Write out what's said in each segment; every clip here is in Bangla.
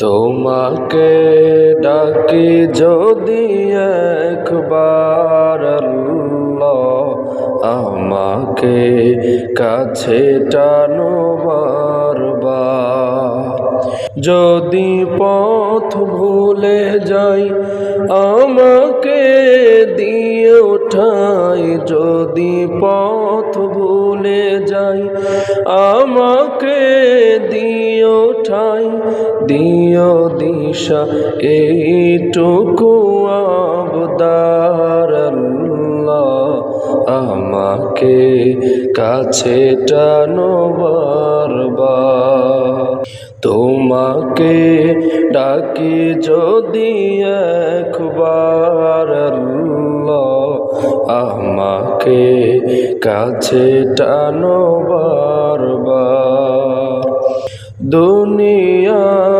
তোমাকে ডাকি যদি একবার আমাকে কাছে টানো যদি পথ ভুলে যাই, আমাকে দিয়ে ওঠাই। যদি পথ ভুলে যাই, আমাকে দিয়ে ওঠাই। দিও দিশা, এইটুকু আবদার আমাকে কাছে টানো বারবার। তোমাকে ডাকি যদি একবার আমাকে কাছে টানো বারবার। দুনিয়ার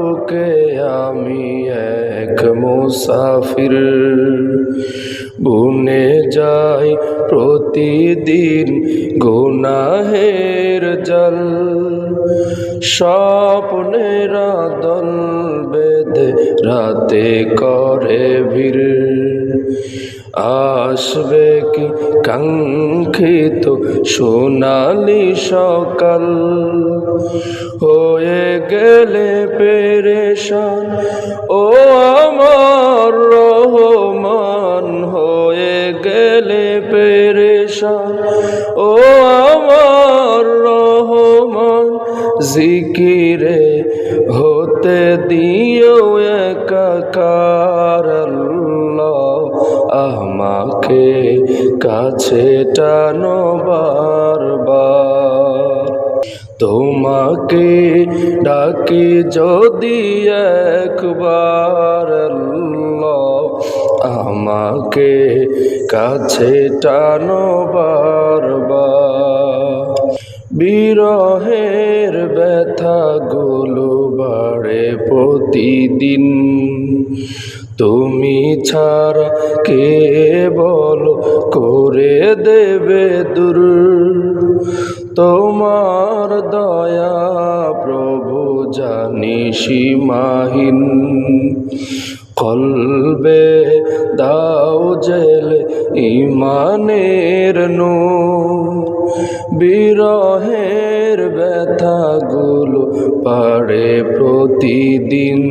মুসাফির। বুনে যাই প্রতিদিন গুনাহের জল, স্বপ্নেরা দল বেঁধে রাতে করে ভিড়। আসবে কি কাঙ্ক্ষিত সোনালি সকাল? হয়ে গেলে পেরেশান, ও ও আমার রহমান জিকিরে হতে দিও একাকার আমাকে কাছে টানো বারবার। তোমাকে ডাকি যদি একবার আমাকে কাছে টানো বারবার। বিরহের ব্যথাগুলো বাড়ে প্রতিদিন। তুমি ছাড়া কে বল করে দেবে দূর? তোমার দয়া প্রভু জানি সীমাহীন। কলবে দাও জেলে ইমানের নূর। বিরহের ব্যথাগুলো পাড়ে প্রতিদিন।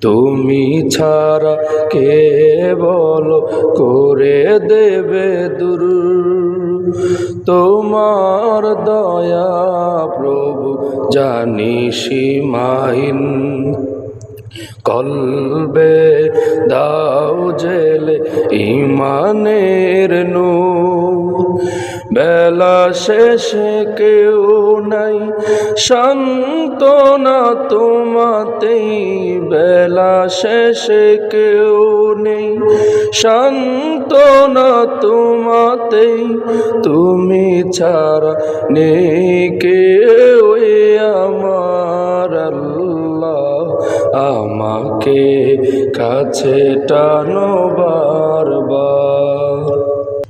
তুমি ছাড়া কে বল করে দেবে দূর তোমার দয়া প্রভু জানি সীমাহীন। কলবে দাও জেলে ইমানের নূর। বেলা শেষে কেউ নাই। শান্তনা তোমাতেই বেলা শেষে কেউ নেই। শান্তনা তোমাতেই তুমি ছাড়া নেই কেউ আমার আল্লাহ। আমাকে কাছে টানো বারবার।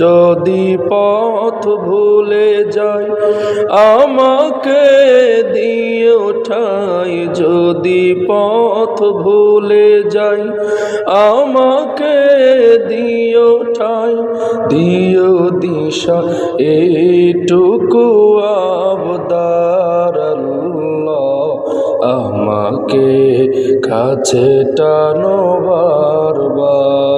যদি পথ ভুলে যাই, আমাকে দিয়ে ওঠাই যদি পথ ভুলে যাই, আমাকে দিয়ে ওঠাই দিও দিশা এইটুকু আবদার আমাকে কাছে টানো বারবার।